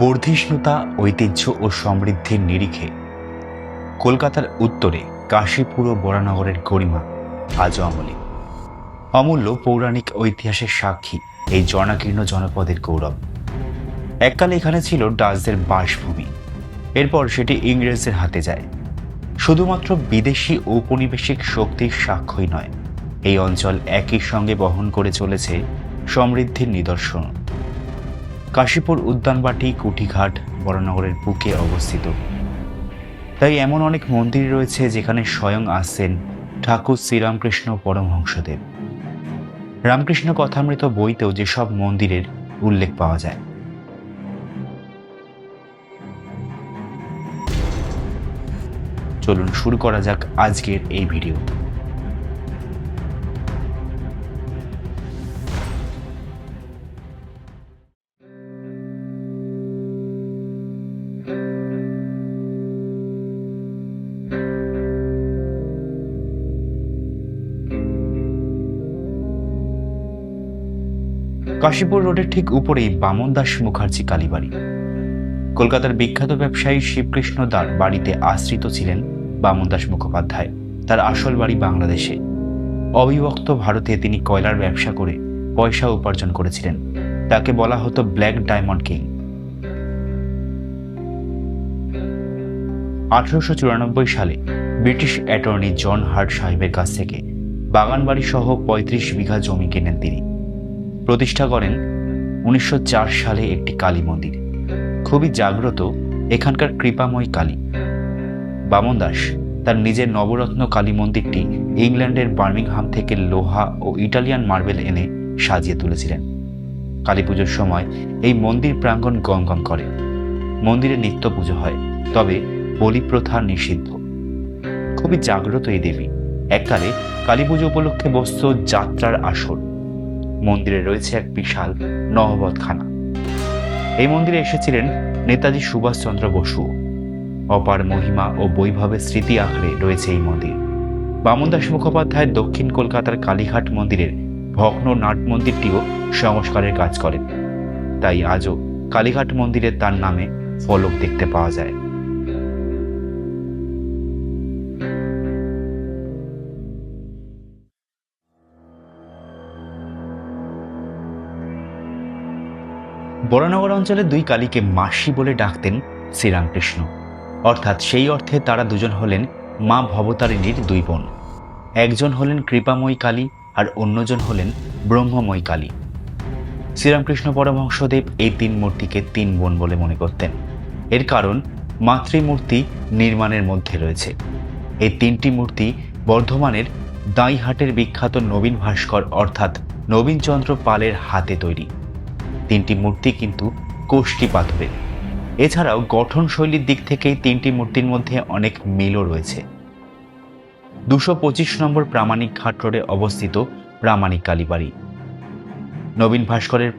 বর্ধিষ্ণুতা, ঐতিহ্য ও সমৃদ্ধির নিরিখে কলকাতার উত্তরে কাশীপুর ও বরানগরের গরিমা আজও অমলি অমূল্য পৌরাণিক ঐতিহাসের সাক্ষী এই জনাকীর্ণ জনপদের গৌরব। এককালে এখানে ছিল ডাচদের বাসভূমি। এরপর সেটি ইংরেজদের হাতে যায়। শুধুমাত্র বিদেশি ঔপনিবেশিক শক্তির সাক্ষ্যই নয়, এই অঞ্চল একই সঙ্গে বহন করে চলেছে সমৃদ্ধির নিদর্শন। কাশীপুর উদ্যানবাটি, কুঠিঘাট বড়নগরের বুকে অবস্থিত। তাই এমন অনেক মন্দির রয়েছে যেখানে স্বয়ং আসছেন ঠাকুর শ্রীরামকৃষ্ণ পরমহংসদেব। রামকৃষ্ণ কথামৃত বইতেও যেসব মন্দিরের উল্লেখ পাওয়া যায়। চলুন শুরু করা যাক আজকের এই ভিডিও। কাশীপুর রোডের ঠিক উপরেই বামন দাস মুখার্জি কালীবাড়ি। কলকাতার বিখ্যাত ব্যবসায়ী শিবকৃষ্ণ দার বাড়িতে আশ্রিত ছিলেন বামন দাস মুখোপাধ্যায়। তার আসল বাড়ি বাংলাদেশে। অবিভক্ত ভারতে তিনি কয়লার ব্যবসা করে পয়সা উপার্জন করেছিলেন। তাকে বলা হতো ব্ল্যাক ডায়মন্ড কিং। আঠারোশো চুরানব্বই সালে ব্রিটিশ অ্যাটর্নি জন হার্ট সাহেবের কাছ থেকে বাগানবাড়ি সহ পঁয়ত্রিশ বিঘা জমি কেনেন তিনি। প্রতিষ্ঠা করেন উনিশশো চার সালে একটি কালী মন্দির। খুবই জাগ্রত এখানকার কৃপাময় কালী। বামন দাস তার নিজের নবরত্ন কালী মন্দিরটি ইংল্যান্ডের বার্মিংহাম থেকে লোহা ও ইটালিয়ান মার্বেল এনে সাজিয়ে তুলেছিলেন। কালী পুজোর সময় এই মন্দির প্রাঙ্গণ গমগম করে। মন্দিরে নিত্য পুজো হয়, তবে বলি প্রথা নিষিদ্ধ। খুবই জাগ্রত এই দেবী। এককালে কালী পুজো উপলক্ষে বসত যাত্রার আসর। মন্দিরে রয়েছে এক বিশাল নহবতখানা। এই মন্দিরে এসেছিলেন নেতাজি সুভাষচন্দ্র বসু। অপার মহিমা ও বৈভবের স্মৃতি আঁকড়ে রয়েছে এই মন্দির। বামনদাস মুখোপাধ্যায় দক্ষিণ কলকাতার কালীঘাট মন্দিরের ভগ্ন নাট মন্দিরটিও সংস্কারের কাজ করেন। তাই আজও কালীঘাট মন্দিরে তার নামে ফলক দেখতে পাওয়া যায়। বরানগর অঞ্চলে দুই কালীকে মাসি বলে ডাকতেন শ্রীরামকৃষ্ণ। অর্থাৎ সেই অর্থে তারা দুজন হলেন মা ভবতারিণীর দুই বোন। একজন হলেন কৃপাময়ী কালী আর অন্যজন হলেন ব্রহ্মময়ী কালী। শ্রীরামকৃষ্ণ পরমহংসদেব এই তিন মূর্তিকে তিন বোন বলে মনে করতেন। এর কারণ, মাতৃমূর্তি নির্মাণের মধ্যে রয়েছে। এই তিনটি মূর্তি বর্ধমানের দাঁইহাটের বিখ্যাত নবীন ভাস্কর অর্থাৎ নবীনচন্দ্র পালের হাতে তৈরি। তিনটি মূর্তি কিন্তু কোষ্টি পাথরের। এছাড়াও গঠনশৈলীর দিক থেকে তিনটি মূর্তির মধ্যে অনেক মিলও রয়েছে। দুশো পঁচিশ নম্বর প্রামাণিক ঘাট রোডে অবস্থিত প্রামাণিক কালীবাড়ি নবীন ভাস্করের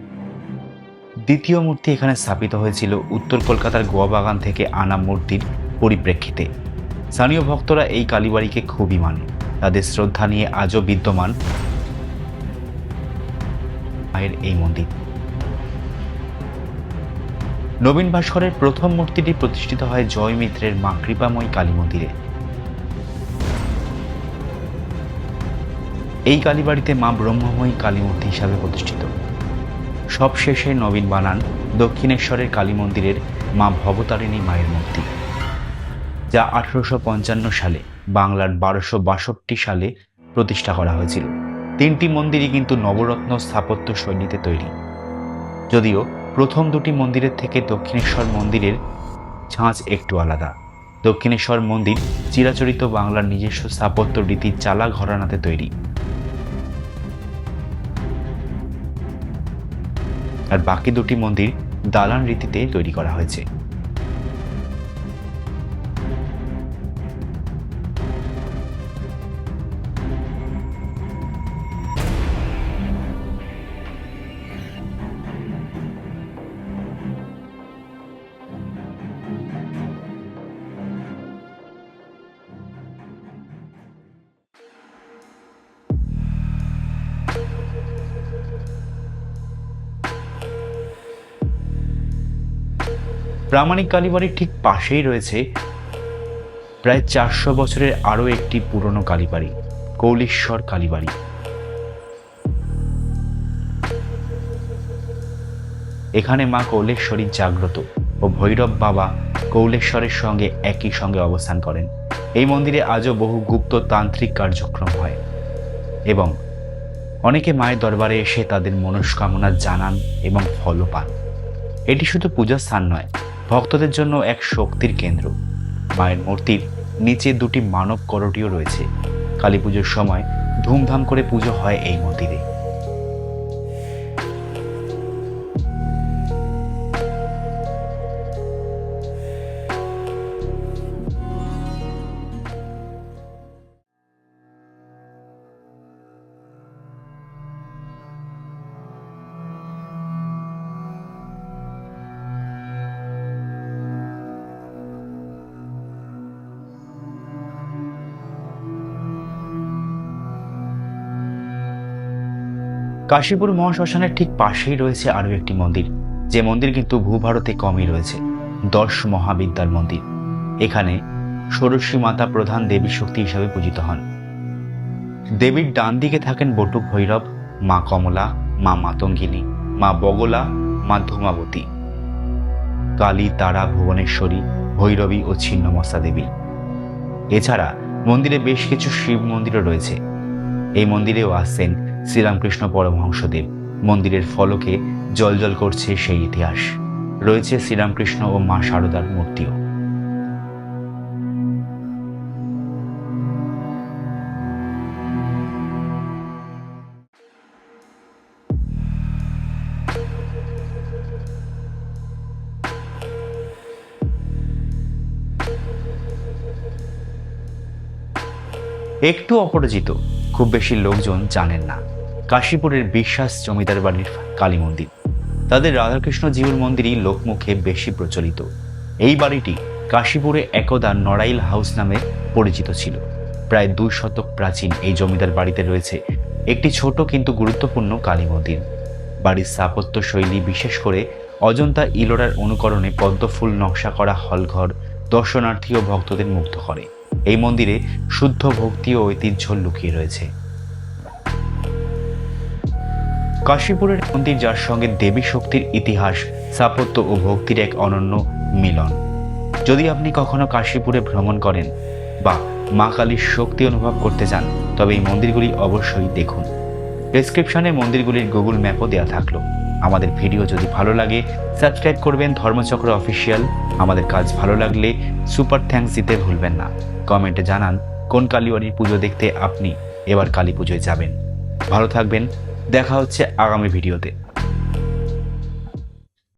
দ্বিতীয় মূর্তি এখানে স্থাপিত হয়েছিল উত্তর কলকাতার গোয়াবাগান থেকে আনা মূর্তির পরিপ্রেক্ষিতে। স্থানীয় ভক্তরা এই কালীবাড়িকে খুবই মানে তাদের শ্রদ্ধা নিয়ে আজও বিদ্যমান মায়ের এই মন্দির। নবীন ভাস্করের প্রথম মূর্তিটি প্রতিষ্ঠিত হয় জয় মিত্রের মা কৃপাময়ী কালী মন্দিরে। এই কালীবাড়িতে মা ব্রহ্মময়ী কালী মূর্তি হিসাবে প্রতিষ্ঠিত। সব সবশেষে নবীন বানান দক্ষিণেশ্বরের কালী মন্দিরের মা ভবতারিণী মায়ের মূর্তি, যা আঠারোশো পঞ্চান্ন সালে বাংলার বারোশো সালে প্রতিষ্ঠা করা হয়েছিল। তিনটি মন্দিরই কিন্তু নবরত্ন স্থাপত্য শৈলীতে তৈরি। যদিও প্রথম দুটি মন্দিরের থেকে দক্ষিণেশ্বর মন্দিরের ছাঁচ একটু আলাদা। দক্ষিণেশ্বর মন্দির চিরাচরিত বাংলার নিজস্ব স্থাপত্য রীতির চালা ঘরানাতে তৈরি। আর বাকি দুটি মন্দির দালান রীতিতে তৈরি করা হয়েছে। প্রামাণিক কালীবাড়ির ঠিক পাশেই রয়েছে প্রায় চারশো বছরের আরও একটি পুরনো কালীবাড়ি, কৌলেশ্বর কালীবাড়ি। এখানে মা কৌলেশ্বরী জাগ্রত ও ভৈরব বাবা কৌলেশ্বরের সঙ্গে একই সঙ্গে অবস্থান করেন। এই মন্দিরে আজও বহু গুপ্ত তান্ত্রিক কার্যক্রম হয় এবং অনেকে মায়ের দরবারে এসে তাদের মনস্কামনা জানান এবং ফলও পান। এটি শুধু পূজার স্থান নয় ভক্তদের জন্য এক শক্তির কেন্দ্র। মায়ের মূর্তির নিচে দুটি মানব করটিও রয়েছে। কালী পুজোর সময় ধুমধাম করে পুজো হয় এই মন্দিরে। কাশীপুর মহাশ্মশানের ঠিক পাশেই রয়েছে আরও একটি মন্দির। যে মন্দির কিন্তু ভূভারতে কমই রয়েছে, দশ মহাবিদ্যার মন্দির। এখানে ষোড়শী মাতা প্রধান দেবী শক্তি হিসাবে পূজিত হন। দেবীর ডান দিকে থাকেন বটু ভৈরব, মা কমলা, মা মাতঙ্গিনী, মা বগলা, মা ধূমাবতী। কালী, তারা, ভুবনেশ্বরী, ভৈরবী ও ছিন্নমস্তা দেবী। এছাড়া মন্দিরে বেশ কিছু শিব মন্দিরও রয়েছে। এই মন্দিরেও আসছেন শ্রীরামকৃষ্ণ পরমহংসদেব। মন্দিরের ফলকে জলজল করছে সেই ইতিহাস। রয়েছে শ্রীরামকৃষ্ণ ও মা শারদার মূর্তিও। একটু অপরিচিত খুব বেশি লোকজন জানেন না। কাশীপুরের বিশ্বাস জমিদার বাড়ির কালী মন্দির। তাদের রাধাকৃষ্ণ জীবন মন্দিরই লোকমুখে বেশি প্রচলিত। এই বাড়িটি কাশীপুরে একদা নড়াইল হাউস নামে পরিচিত ছিল। প্রায় দুই শতক প্রাচীন এই জমিদার বাড়িতে রয়েছে একটি ছোট কিন্তু গুরুত্বপূর্ণ কালী মন্দির। বাড়ির স্থাপত্য শৈলী বিশেষ করে অজন্তা ইলোরার অনুকরণে পদ্মফুল নকশা করা হলঘর দর্শনার্থী ও ভক্তদের মুগ্ধ করে। এই মন্দিরে শুদ্ধ ভক্তি ও ঐতিহ্য লুকিয়ে রয়েছে। কাশীপুরের মন্দির যার সঙ্গে দেবী শক্তির ইতিহাস, স্থাপত্য ও ভক্তির এক অনন্য মিলন। যদি আপনি কখনো কাশীপুরে ভ্রমণ করেন বা মা কালীর শক্তি অনুভব করতে চান, তবে এই মন্দিরগুলি অবশ্যই দেখুন। ডেসক্রিপশনে মন্দিরগুলির গুগল ম্যাপও দেওয়া থাকল। আমাদের ভিডিও যদি ভালো লাগে সাবস্ক্রাইব করবেন ধর্মচক্র অফিসিয়াল আমাদের কাজ ভালো লাগলে সুপার থ্যাঙ্কস দিতে ভুলবেন না। কমেন্টে জানান, কোন কালীবাড়ির পুজো দেখতে আপনি এবার কালী পুজোয় যাবেন। ভালো থাকবেন দেখা হচ্ছে আগামী ভিডিওতে।